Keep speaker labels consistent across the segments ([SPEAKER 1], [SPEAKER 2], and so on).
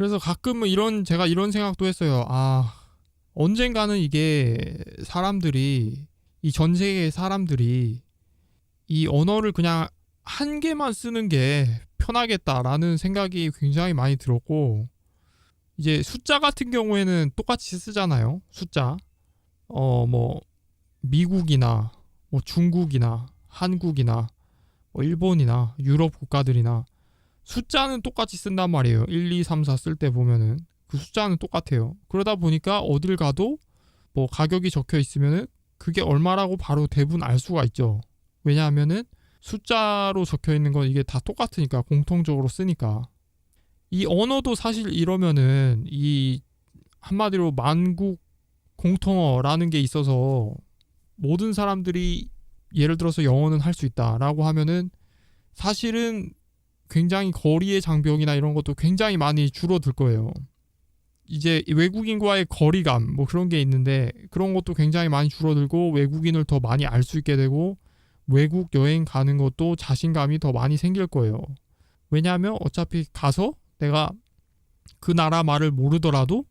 [SPEAKER 1] 그래서 가끔은 이런 제가 이런 생각도 했어요. 아 언젠가는 이게 사람들이 이 전 세계 사람들이 이 언어를 그냥 한 개만 쓰는 게 편하겠다라는 생각이 굉장히 많이 들었고 이제 숫자 같은 경우에는 똑같이 쓰잖아요. 숫자. 어 뭐 미국이나 뭐 중국이나 한국이나 뭐 일본이나 유럽 국가들이나 숫자는 똑같이 쓴단 말이에요. 1, 2, 3, 4 쓸 때 보면은 그 숫자는 똑같아요. 그러다 보니까 어딜 가도 뭐 가격이 적혀 있으면은 그게 얼마라고 바로 대부분 알 수가 있죠. 왜냐하면은 숫자로 적혀 있는 건 이게 다 똑같으니까 공통적으로 쓰니까 이 언어도 사실 이러면은 이 한마디로 만국 공통어라는 게 있어서 모든 사람들이 예를 들어서 영어는 할 수 있다라고 하면은 사실은 굉장히 거리의 장벽이나 이런 것도 굉장히 많이 줄어들 거예요. 이제 외국인과의 거리감 뭐 그런 게 있는데 그런 것도 굉장히 많이 줄어들고 외국인을 더 많이 알 수 있게 되고 외국 여행 가는 것도 자신감이 더 많이 생길 거예요. 왜냐하면 어차피 가서 내가 그 나라 말을 모르더라도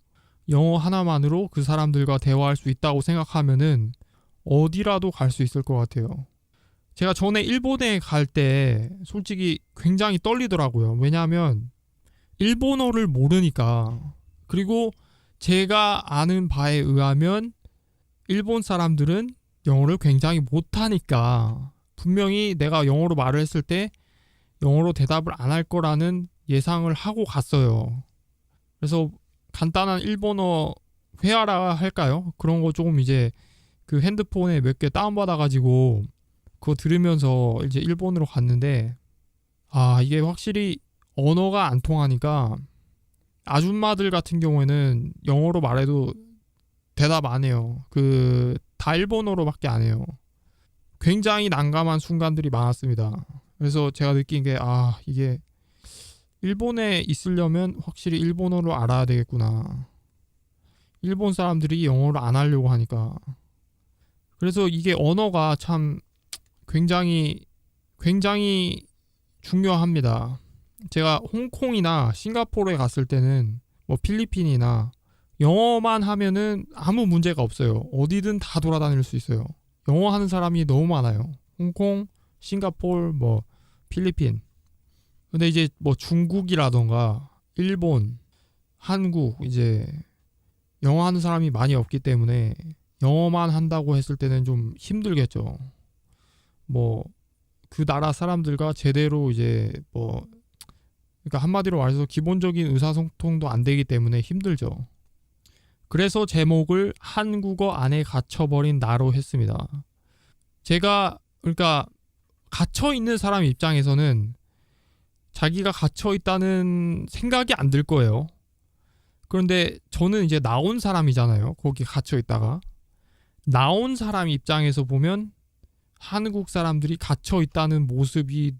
[SPEAKER 1] 영어 하나만으로 그 사람들과 대화할 수 있다고 생각하면은 어디라도 갈 수 있을 것 같아요. 제가 전에 일본에 갈 때 솔직히 굉장히 떨리더라고요. 왜냐하면 일본어를 모르니까 그리고 제가 아는 바에 의하면 일본 사람들은 영어를 굉장히 못하니까 분명히 내가 영어로 말을 했을 때 영어로 대답을 안 할 거라는 예상을 하고 갔어요. 그래서 간단한 일본어 회화라 할까요? 그런 거 조금 이제 그 핸드폰에 몇 개 다운받아 가지고 그거 들으면서 이제 일본으로 갔는데 아 이게 확실히 언어가 안 통하니까 아줌마들 같은 경우에는 영어로 말해도 대답 안 해요. 그 다 일본어로밖에 안 해요. 굉장히 난감한 순간들이 많았습니다. 그래서 제가 느낀 게 아 이게 일본에 있으려면 확실히 일본어를 알아야 되겠구나. 일본 사람들이 영어를 안 하려고 하니까. 그래서 이게 언어가 참 굉장히 굉장히 중요합니다. 제가 홍콩이나 싱가포르에 갔을 때는 뭐 필리핀이나 영어만 하면은 아무 문제가 없어요. 어디든 다 돌아다닐 수 있어요. 영어 하는 사람이 너무 많아요. 홍콩, 싱가포르, 뭐 필리핀. 근데 이제 뭐 중국이라던가 일본, 한국 이제 영어 하는 사람이 많이 없기 때문에 영어만 한다고 했을 때는 좀 힘들겠죠. 뭐 그 나라 사람들과 제대로 이제 뭐 그러니까 한마디로 말해서 기본적인 의사소통도 안 되기 때문에 힘들죠. 그래서 제목을 한국어 안에 갇혀버린 나로 했습니다. 제가 그러니까 갇혀 있는 사람 입장에서는 자기가 갇혀 있다는 생각이 안 들 거예요. 그런데 저는 이제 나온 사람이잖아요. 거기 갇혀 있다가 나온 사람 입장에서 보면 한국 사람들이 갇혀 있다는 모습이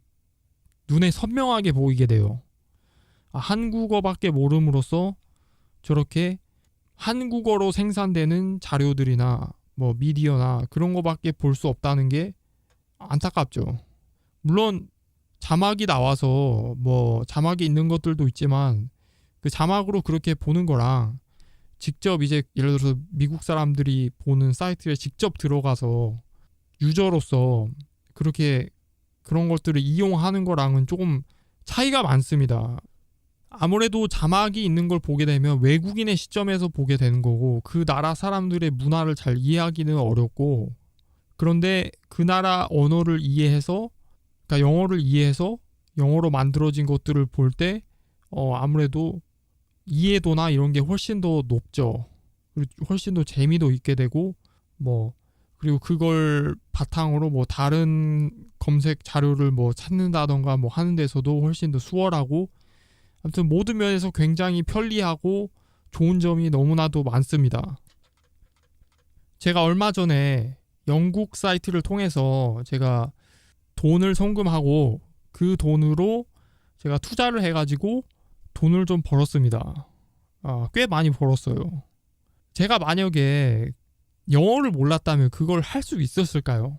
[SPEAKER 1] 눈에 선명하게 보이게 돼요. 아, 한국어밖에 모름으로써 저렇게 한국어로 생산되는 자료들이나 뭐 미디어나 그런 거밖에 볼 수 없다는 게 안타깝죠. 물론 자막이 나와서 뭐 자막이 있는 것들도 있지만 그 자막으로 그렇게 보는 거랑 직접 이제 예를 들어서 미국 사람들이 보는 사이트에 직접 들어가서 유저로서 그렇게 그런 것들을 이용하는 거랑은 조금 차이가 많습니다. 아무래도 자막이 있는 걸 보게 되면 외국인의 시점에서 보게 되는 거고 그 나라 사람들의 문화를 잘 이해하기는 어렵고 그런데 그 나라 언어를 이해해서 그러니까 영어를 이해해서 영어로 만들어진 것들을 볼때 어, 아무래도 이해도나 이런 게 훨씬 더 높죠. 그리고 훨씬 더 재미도 있게 되고 뭐 그리고 그걸 바탕으로 뭐 다른 검색 자료를 뭐 찾는다던가 뭐 하는 데서도 훨씬 더 수월하고 아무튼 모든 면에서 굉장히 편리하고 좋은 점이 너무나도 많습니다. 제가 얼마 전에 영국 사이트를 통해서 제가 돈을 송금하고 그 돈으로 제가 투자를 해가지고 돈을 좀 벌었습니다. 아, 꽤 많이 벌었어요. 제가 만약에 영어를 몰랐다면 그걸 할 수 있었을까요?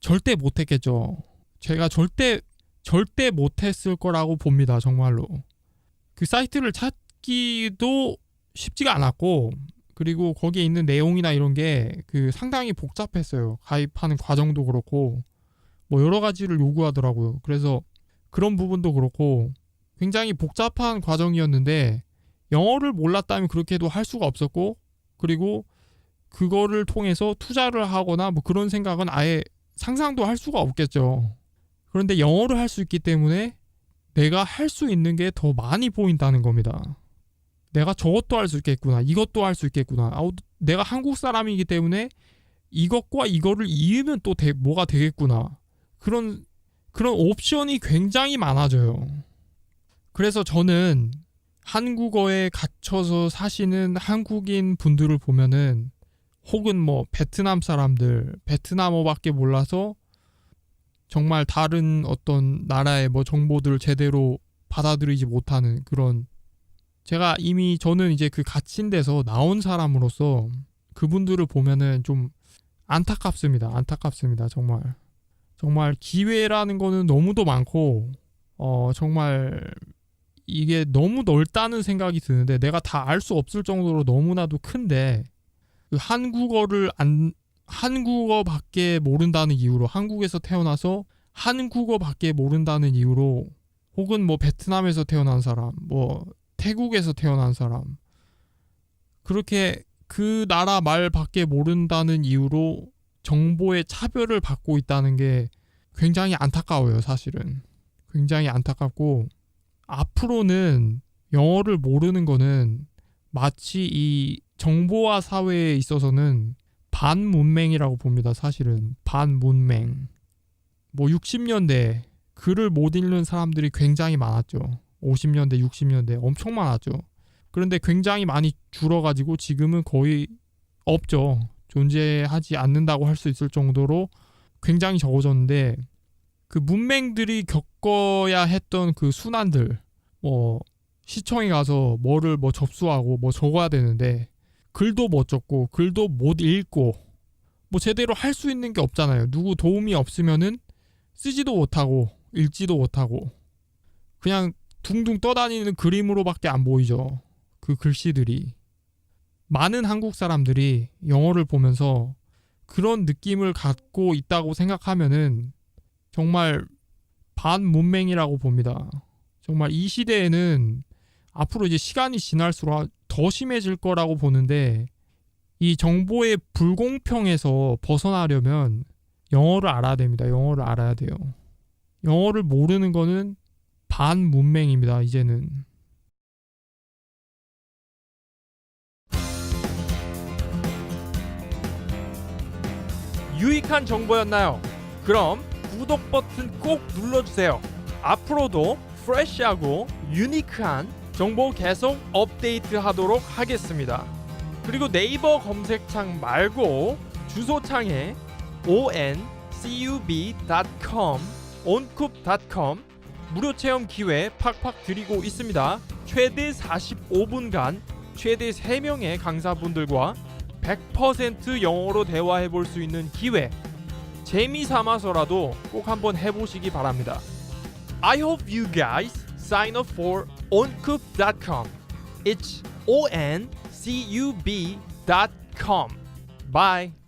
[SPEAKER 1] 절대 못했겠죠. 제가 절대 절대 못했을 거라고 봅니다. 정말로 그 사이트를 찾기 찾기도 쉽지가 않았고 그리고 거기에 있는 내용이나 이런 게 그 상당히 복잡했어요. 가입하는 과정도 그렇고 뭐 여러 가지를 요구하더라고요. 그래서 그런 부분도 그렇고 굉장히 복잡한 과정이었는데 영어를 몰랐다면 그렇게도 할 수가 없었고 그리고 그거를 통해서 투자를 하거나 뭐 그런 생각은 아예 상상도 할 수가 없겠죠. 그런데 영어를 할 수 있기 때문에 내가 할 수 있는 게 더 많이 보인다는 겁니다. 내가 저것도 할 수 있겠구나. 이것도 할 수 있겠구나. 아우, 내가 한국 사람이기 때문에 이것과 이거를 이으면 또 대- 뭐가 되겠구나. 그런 그런 옵션이 굉장히 많아져요. 그래서 저는 한국어에 갇혀서 사시는 한국인 분들을 보면은 혹은 뭐 베트남 사람들 베트남어밖에 몰라서 정말 다른 어떤 나라의 뭐 정보들을 제대로 받아들이지 못하는 그런 제가 이미 저는 이제 그 갇힌 데서 나온 사람으로서 그분들을 보면은 좀 안타깝습니다. 안타깝습니다. 정말. 정말 기회라는 거는 너무도 많고 어 정말 이게 너무 넓다는 생각이 드는데 내가 다 알 수 없을 정도로 너무나도 큰데 그 한국어를 안 한국어밖에 모른다는 이유로 한국에서 태어나서 한국어밖에 모른다는 이유로 혹은 뭐 베트남에서 태어난 사람, 뭐 태국에서 태어난 사람 그렇게 그 나라 말밖에 모른다는 이유로 정보의 차별을 받고 있다는 게 굉장히 안타까워요, 사실은. 굉장히 안타깝고 앞으로는 영어를 모르는 거는 마치 이 정보화 사회에 있어서는 반문맹이라고 봅니다. 사실은 반문맹. 뭐 60년대 글을 못 읽는 사람들이 굉장히 많았죠. 50년대, 60년대 엄청 많았죠. 그런데 굉장히 많이 줄어가지고 지금은 거의 없죠. 존재하지 않는다고 할 수 있을 정도로 굉장히 적어졌는데 그 문맹들이 겪어야 했던 그 순환들 뭐 시청에 가서 뭐를 뭐 접수하고 뭐 적어야 되는데 글도 못 적고 글도 못 읽고 뭐 제대로 할 수 있는 게 없잖아요. 누구 도움이 없으면은 쓰지도 못하고 읽지도 못하고 그냥 둥둥 떠다니는 그림으로밖에 안 보이죠. 그 글씨들이 많은 한국 사람들이 영어를 보면서 그런 느낌을 갖고 있다고 생각하면은 정말 반문맹이라고 봅니다. 정말 이 시대에는 앞으로 이제 시간이 지날수록 더 심해질 거라고 보는데 이 정보의 불공평에서 벗어나려면 영어를 알아야 됩니다. 영어를 알아야 돼요. 영어를 모르는 거는 반문맹입니다. 이제는.
[SPEAKER 2] 유익한 정보였나요? 그럼 구독 버튼 꼭 눌러주세요. 앞으로도 프레시하고 유니크한 정보 계속 업데이트 하도록 하겠습니다. 그리고 네이버 검색창 말고 주소창에 oncub.com oncoup.com 무료 체험 기회 팍팍 드리고 있습니다. 최대 45분간 최대 3명의 강사분들과 100% 영어로 대화해 볼 수 있는 기회. 재미 삼아서라도 꼭 한번 해보시기 바랍니다. I hope you guys sign up for oncoup.com. It's o n c u b.com. Bye.